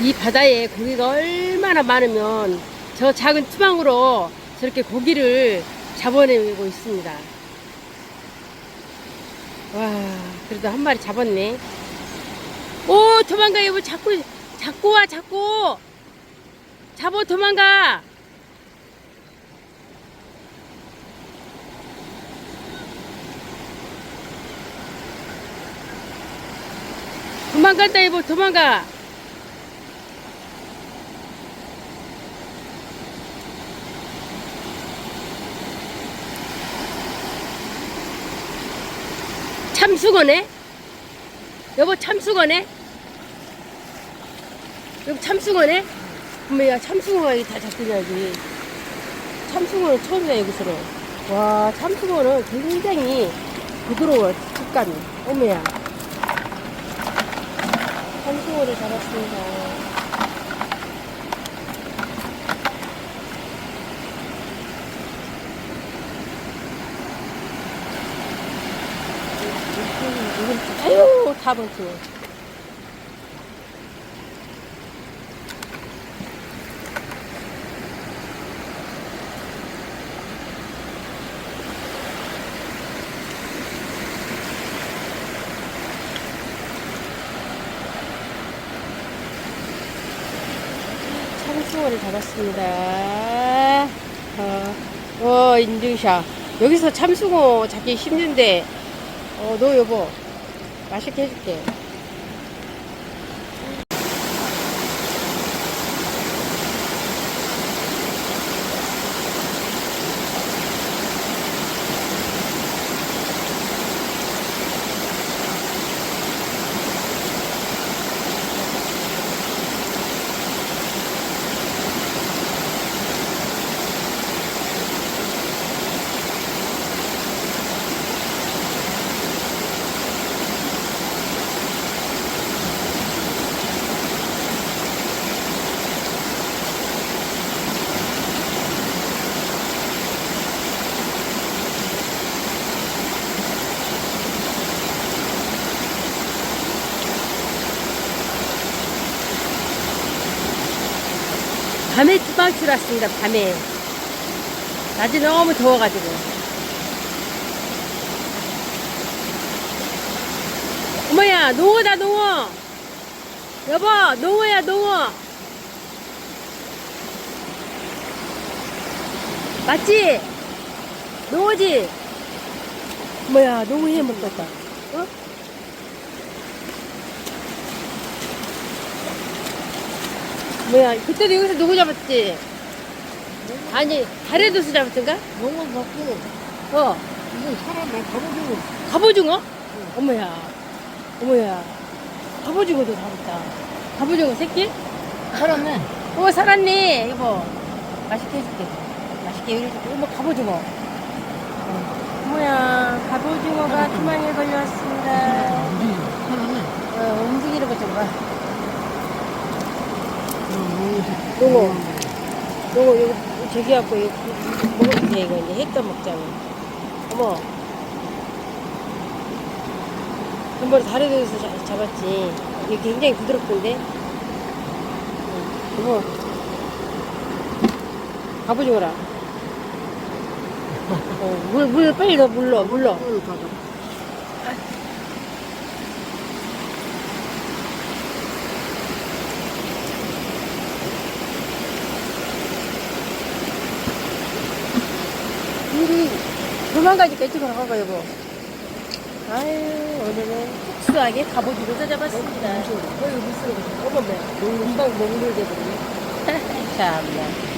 이 바다에 고기가 얼마나 많으면 저 작은 투망으로 저렇게 고기를 잡아내고 있습니다. 와, 그래도 한 마리 잡았네. 오, 도망가, 여보. 자꾸, 자꾸 와, 자꾸. 잡어, 도망가. 도망간다, 여보, 도망가. 참수거네? 여보 참수거네? 여보 참수거네? 엄마야 여기 다 잡히냐 여기 참수거는 처음이야 여기서는 와 참수거는 굉장히 부드러워 식감이 어머야 참수거를 잡았습니다 아유 다 번째 참숭어를 잡았습니다. 어, 어, 인증샷. 여기서 참숭어 잡기 힘든데, 어, 너 여보, 맛있게 해줄게. 밤에 투방출 왔습니다, 밤에. 낮에 너무 더워가지고. 어머야, 농어다, 농어! 여보, 농어야, 농어! 맞지? 농어지? 뭐야, 농어 해 먹겠다. 어? 뭐야, 그때도 여기서 농어 잡았지? 아니, 다래도수 잡았던가? 농어 먹고 어, 이거 사람을 가보고 갑오징어? 어머야, 어머야, 갑오징어도 잡았다. 갑오징어 새끼? 살았네. 어, 살았네, 여보. 맛있게 해줄게. 맛있게 요리해줄게. 어머, 갑오징어. 어. 어머야, 갑오징어가 투망에 걸려왔습니다. 살았네. 어, 움직이는 것좀 봐. 어, 농어. 농어, 이거, 저기 갖고, 이거, 돼, 이거. 이제 햇떠 먹자고. 어머. 한 번에 다리에서 잡았지. 이게 굉장히 부드럽던데? 응. 어머. 가보지거라. 어, 물, 물 빨리 넣어, 물 넣어, 물넣어. 어, 가자. 일이 도망가니까 이쪽으로 가가 여보. 아유 오늘은 특수하게 갑오징어 잡았습니다. 어 무슨 어머 뭐 금방 몽글대 버리네. 참나.